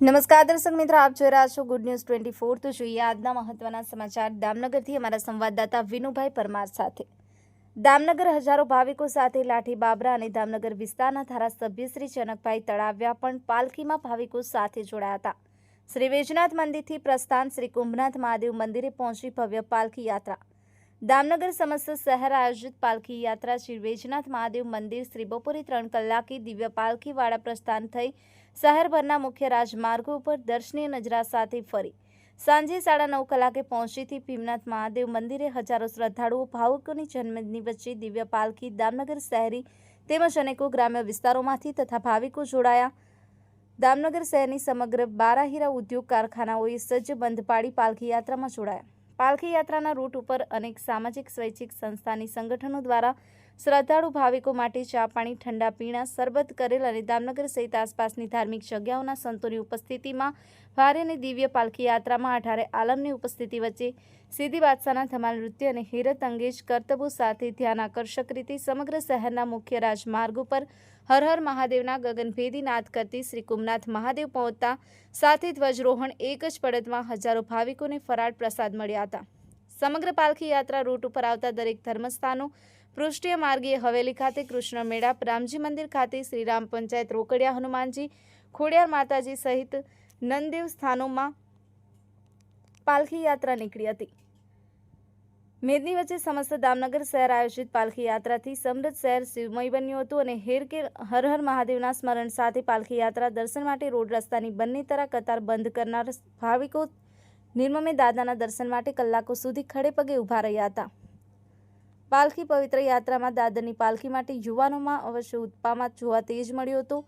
નમસ્કાર દર્શક મિત્રો, આપ જોઈ રહ્યા છો ગુડ ન્યૂઝ ટ્વેન્ટી ફોર તો જોઈએ આજના મહત્વના સમાચાર. દામનગરથી અમારા સંવાદદાતા વિનુભાઈ પરમાર સાથે. દામનગર હજારો ભાવિકો સાથે લાઠી બાબરા અને દામનગર વિસ્તારના ધારાસભ્ય શ્રી જનકભાઈ તળાવ્યા પણ પાલખીમાં ભાવિકો સાથે જોડાયા હતા. શ્રી વેજનાથ મંદિરથી પ્રસ્થાન શ્રી કુંભનાથ મહાદેવ મંદિરે પહોંચી ભવ્ય પાલખી યાત્રા. દામનગર સમસ્ત શહેર આયોજિત પાલખી યાત્રા શ્રી વેજનાથ મહાદેવ મંદિર શ્રી બપોરે ત્રણ કલાકે દિવ્ય પાલખીવાળા પ્રસ્થાન થઈ શહેરભરના મુખ્ય રાજમાર્ગો ઉપર દર્શનીય નજરા સાથે ફરી. સાંજે સાડા નવ કલાકે પહોંચીથી ભીમનાથ મહાદેવ મંદિરે હજારો શ્રદ્ધાળુઓ ભાવકોની જન્મની વચ્ચે દિવ્ય પાલખી દામનગર શહેરી તેમજ અનેકો ગ્રામ્ય વિસ્તારોમાંથી તથા ભાવિકો જોડાયા. દામનગર શહેરની સમગ્ર બારાહીરા ઉદ્યોગ કારખાનાઓએ સજ્જ બંધ પાડી પાલખી યાત્રામાં જોડાયા. પાલખી યાત્રાના રૂટ ઉપર અનેક સામાજિક સ્વૈચ્છિક સંસ્થાની સંગઠનો દ્વારા શ્રદ્ધાળુ ભાવિકો માટે ચા પાણી, ઠંડા પીણા, શરબત, કરેલ અને દામનગર સહિત આસપાસની ધાર્મિક જગ્યાઓના સંતોની ઉપસ્થિતિમાં ભારે અને દિવ્ય પાલખી યાત્રામાં અઢારે આલમની ઉપસ્થિતિ વચ્ચે સીધી બાદશાહના ધમાલ નૃત્ય અને હિરત અંગેજ કરતબો સાથે ધ્યાન આકર્ષક રીતે સમગ્ર શહેરના મુખ્ય રાજમાર્ગ ઉપર હર હર મહાદેવના ગગનભેદી નાદ કરતી શ્રી કુમનાથ મહાદેવ પહોંચતા સાથે ધ્વજરોહણ એક જ પડતમાં હજારો ભાવિકોને ફરાળ પ્રસાદ મળ્યા હતા. સમગ્ર પાલખી યાત્રા રૂટ ઉપર આવતા દરેક ધર્મસ્થાનો, પૃષ્ઠીય માર્ગીય હવેલી ખાતે કૃષ્ણ મેળાપ રામજી મંદિર ખાતે શ્રીરામ પંચાયત રોકડિયા હનુમાનજી, ખોડિયાર માતાજી સહિત નંદેવ સ્થાનોમાં પાલખી યાત્રા નીકળી હતી. મેદની વચ્ચે સમસ્ત દામનગર શહેર આયોજિત પાલખી યાત્રાથી સમૃદ્ધ શહેર શિવમય બન્યું હતું અને હેરકેર હર હર મહાદેવના સ્મરણ સાથે પાલખી યાત્રા દર્શન માટે રોડ રસ્તાની બંને તરા કતાર બંધ કરનાર ભાવિકો નિર્મમે દાદાના દર્શન માટે કલાકો સુધી ખડે પગે ઊભા રહ્યા હતા. પાલખી પવિત્ર યાત્રામાં દાદરની પાલખી માટે યુવાનોમાં અવશ્ય ઉત્પામાં જોવા તેજ મળ્યો હતો.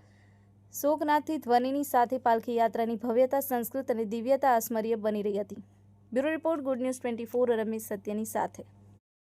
શોકનાથથી ધ્વનિની સાથે પાલખી યાત્રાની ભવ્યતા, સંસ્કૃત અને દિવ્યતા અસ્મર્ય બની રહી હતી. Bureau report good news twenty four, Ramesh સત્યની સાથે.